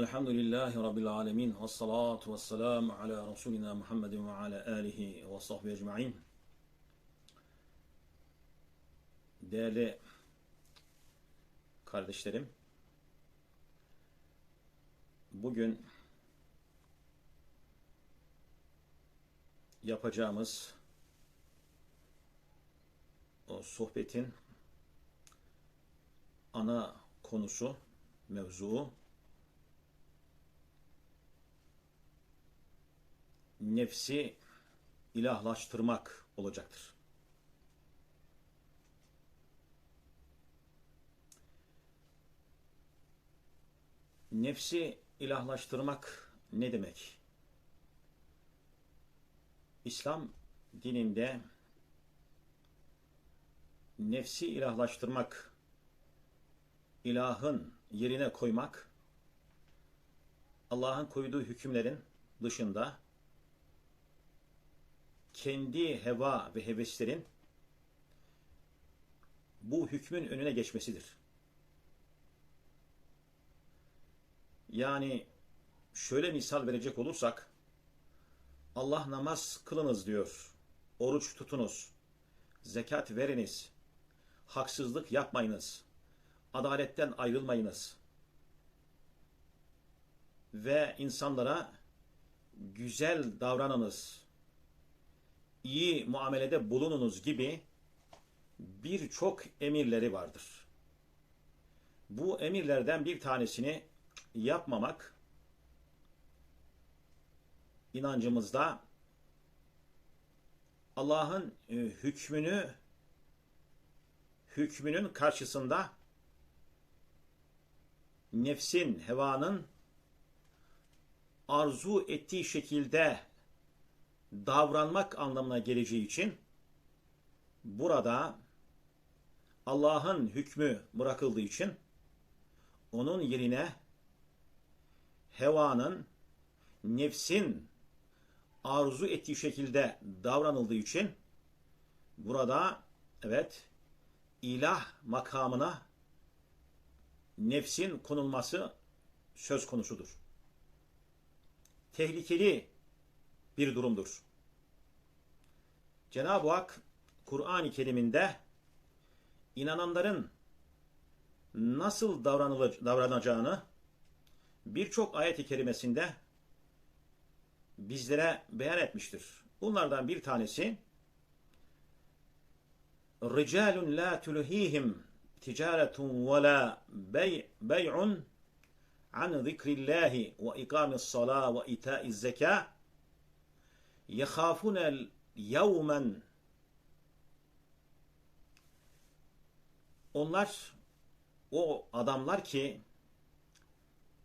Elhamdülillahi Rabbil alemin. Ve salatu ve selamu ala Resulina Muhammedin ve ala alihi ve sahbihi ecma'in. Değerli kardeşlerim, bugün yapacağımız o sohbetin ana konusu, mevzuu nefsi ilahlaştırmak olacaktır. Nefsi ilahlaştırmak ne demek? İslam dininde nefsi ilahlaştırmak, ilahın yerine koymak, Allah'ın koyduğu hükümlerin dışında kendi heva ve heveslerin bu hükmün önüne geçmesidir. Yani şöyle misal verecek olursak Allah namaz kılınız diyor. Oruç tutunuz. Zekat veriniz. Haksızlık yapmayınız. Adaletten ayrılmayınız. Ve insanlara güzel davranınız iyi muamelede bulununuz gibi birçok emirleri vardır. Bu emirlerden bir tanesini yapmamak inancımızda Allah'ın e, hükmünü hükmünün karşısında nefsin, hevanın arzu ettiği şekilde davranmak anlamına geleceği için burada Allah'ın hükmü bırakıldığı için onun yerine hevanın, nefsin arzu ettiği şekilde davranıldığı için burada evet ilah makamına nefsin konulması söz konusudur. Tehlikeli bir durumdur. Cenab-ı Hak Kur'an-ı Kerim'inde inananların nasıl davranacağını birçok ayet-i kerimesinde bizlere beyan etmiştir. Bunlardan bir tanesi tulhihim ticaretun ve la bey'un an zikrillahi ve ikamis salah ve itaiz zekâ يَخَافُنَ يَوْمًا Onlar o adamlar ki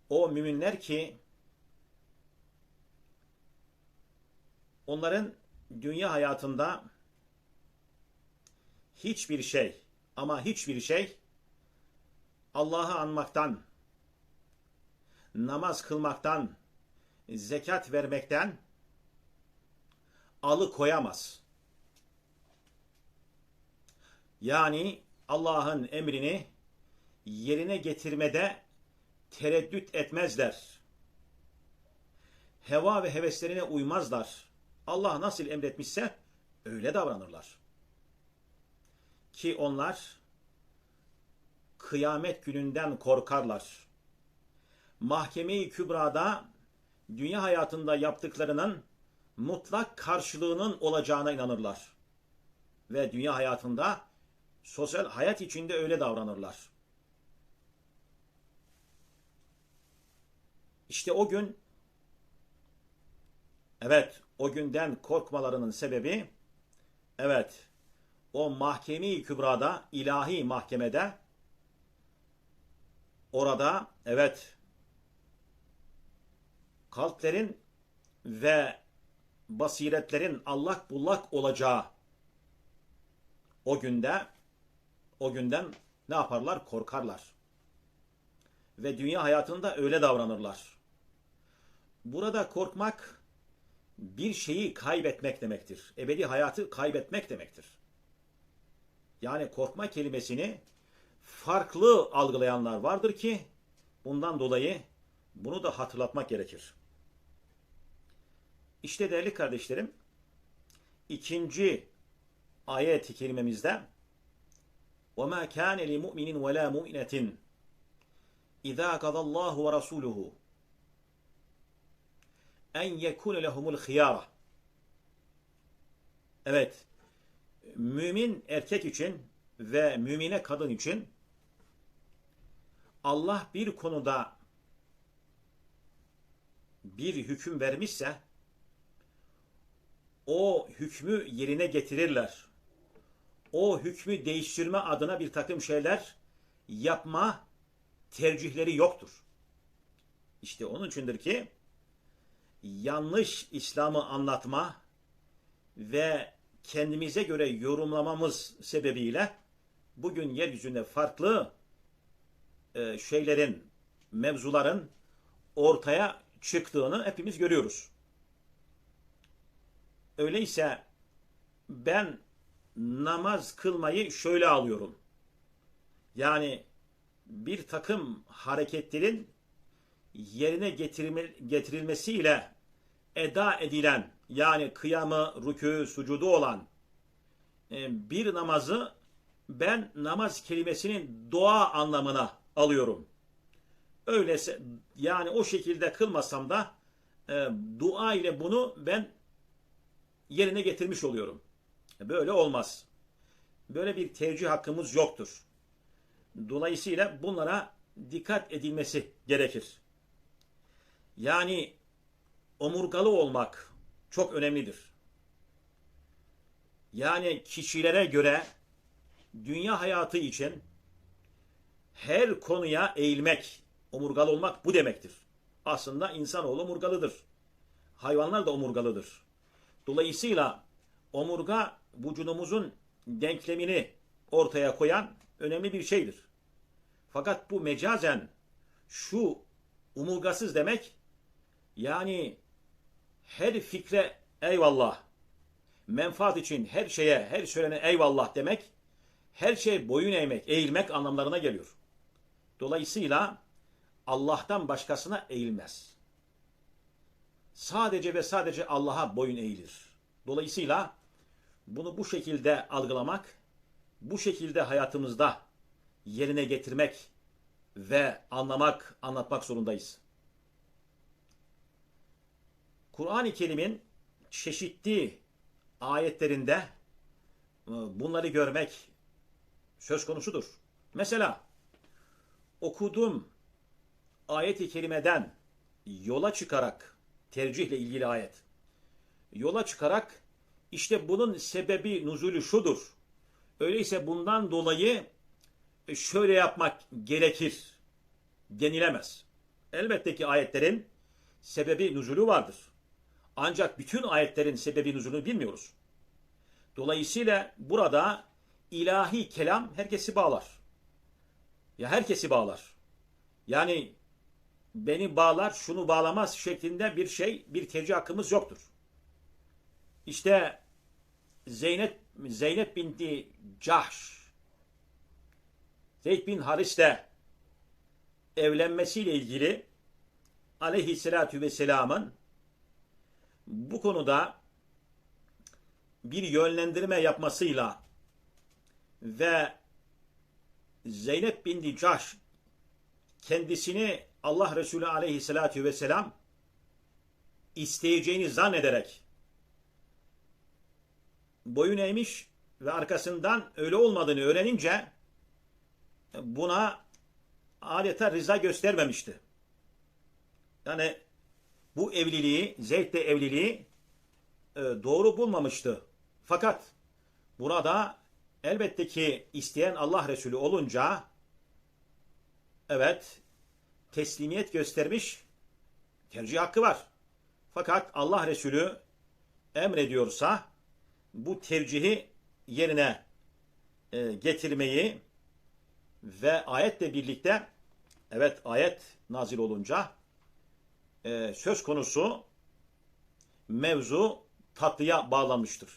o müminler ki onların dünya hayatında hiçbir şey ama hiçbir şey Allah'ı anmaktan, namaz kılmaktan, zekat vermekten alıkoyamaz. Yani Allah'ın emrini yerine getirmede tereddüt etmezler. Heva ve heveslerine uymazlar. Allah nasıl emretmişse öyle davranırlar. Ki onlar kıyamet gününden korkarlar. Mahkeme-i Kübra'da dünya hayatında yaptıklarının mutlak karşılığının olacağına inanırlar. Ve dünya hayatında sosyal hayat içinde öyle davranırlar. İşte o gün evet o günden korkmalarının sebebi evet o mahkemi kübrada ilahi mahkemede orada evet kalplerin ve basiretlerin allak bullak olacağı o günde o günden ne yaparlar? Korkarlar. Ve dünya hayatında öyle davranırlar. Burada korkmak bir şeyi kaybetmek demektir. Ebedi hayatı kaybetmek demektir. Yani korkma kelimesini farklı algılayanlar vardır ki bundan dolayı Bunu da hatırlatmak gerekir. İşte değerli kardeşlerim, ikinci ayet-i kerimemizde وَمَا كَانَ لِمُؤْمِنٍ وَلَا مُؤْمِنَةٍ اِذَا قَضَى اللّٰهُ وَرَسُولُهُ en yekune lehumul hıyara. Evet. Mümin erkek için ve mümine kadın için Allah bir konuda bir hüküm vermişse o hükmü yerine getirirler. O hükmü değiştirme adına bir takım şeyler yapma tercihleri yoktur. İşte onun içindir ki yanlış İslam'ı anlatma ve kendimize göre yorumlamamız sebebiyle bugün yeryüzünde farklı e, şeylerin, mevzuların ortaya çıktığını hepimiz görüyoruz. Öyleyse ben namaz kılmayı şöyle alıyorum. Yani bir takım hareketlerin yerine getirilme, getirilmesiyle eda edilen yani kıyamı, rükû, sucudu olan e, bir namazı ben namaz kelimesinin dua anlamına alıyorum. Öylese yani o şekilde kılmasam da e, dua ile bunu ben yerine getirmiş oluyorum. Böyle olmaz. Böyle bir tercih hakkımız yoktur. Dolayısıyla bunlara dikkat edilmesi gerekir. Yani omurgalı olmak çok önemlidir. Yani kişilere göre dünya hayatı için her konuya eğilmek, omurgalı olmak bu demektir. Aslında insanoğlu omurgalıdır. Hayvanlar da omurgalıdır. Dolayısıyla omurga vücudumuzun denklemini ortaya koyan önemli bir şeydir. Fakat bu mecazen şu omurgasız demek yani her fikre eyvallah, menfaat için her şeye, her söylene eyvallah demek, her şey boyun eğmek, eğilmek anlamlarına geliyor. Dolayısıyla Allah'tan başkasına eğilmez. Sadece ve sadece Allah'a boyun eğilir. Dolayısıyla bunu bu şekilde algılamak, bu şekilde hayatımızda yerine getirmek ve anlamak, anlatmak zorundayız. Kur'an-ı Kerim'in çeşitli ayetlerinde e, bunları görmek söz konusudur. Mesela okuduğum ayet-i kerimeden yola çıkarak tercihle ilgili ayet. Yola çıkarak işte bunun sebebi nuzulü şudur. Öyleyse bundan dolayı e, şöyle yapmak gerekir denilemez. Elbette ki ayetlerin sebebi nuzulü vardır. Ancak bütün ayetlerin sebebi nüzulünü bilmiyoruz. Dolayısıyla burada ilahi kelam herkesi bağlar. Ya herkesi bağlar. Yani beni bağlar, şunu bağlamaz şeklinde bir şey, bir tercih hakkımız yoktur. İşte Zeynep Zeynep binti Cahş Zeyd bin Haris'le evlenmesiyle ilgili aleyhissalatü vesselamın bu konuda bir yönlendirme yapmasıyla ve Zeynep bin Cahş kendisini Allah Resulü aleyhissalatü vesselam isteyeceğini zannederek boyun eğmiş ve arkasından öyle olmadığını öğrenince buna adeta rıza göstermemişti. Yani bu evliliği, Zeyd evliliği e, doğru bulmamıştı. Fakat burada elbette ki isteyen Allah Resulü olunca evet teslimiyet göstermiş tercih hakkı var. Fakat Allah Resulü emrediyorsa bu tercihi yerine e, getirmeyi ve ayetle birlikte evet ayet nazil olunca e, söz konusu mevzu tatlıya bağlanmıştır.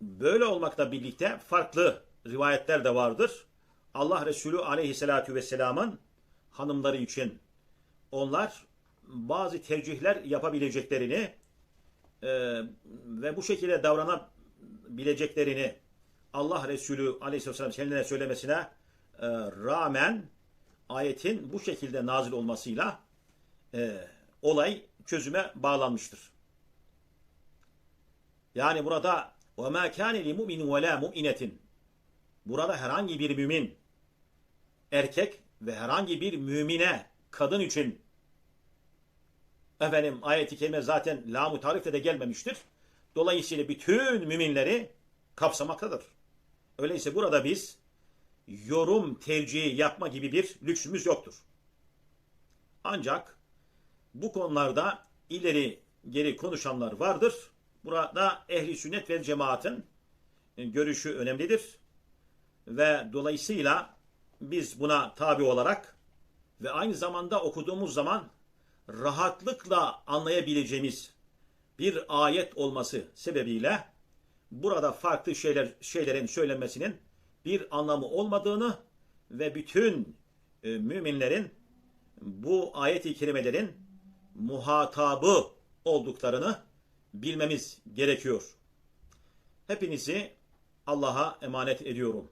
Böyle olmakla birlikte farklı rivayetler de vardır. Allah Resulü aleyhissalatü vesselamın hanımları için onlar bazı tercihler yapabileceklerini e, ve bu şekilde davranabileceklerini Allah Resulü aleyhisselam kendine söylemesine e, rağmen ayetin bu şekilde nazil olmasıyla e, olay çözüme bağlanmıştır. Yani burada وَمَا كَانَ لِمُؤْمِنٍ وَلَا مُؤْمِنَةٍ Burada herhangi bir mümin, erkek ve herhangi bir mümine, kadın için efendim ayeti kerime zaten la tarifte de gelmemiştir. Dolayısıyla bütün müminleri kapsamaktadır. Öyleyse burada biz yorum tercihi yapma gibi bir lüksümüz yoktur. Ancak bu konularda ileri geri konuşanlar vardır. Burada ehli sünnet ve cemaatin görüşü önemlidir. Ve dolayısıyla biz buna tabi olarak ve aynı zamanda okuduğumuz zaman rahatlıkla anlayabileceğimiz bir ayet olması sebebiyle burada farklı şeyler şeylerin söylenmesinin bir anlamı olmadığını ve bütün e, müminlerin bu ayet-i kerimelerin muhatabı olduklarını bilmemiz gerekiyor. Hepinizi Allah'a emanet ediyorum.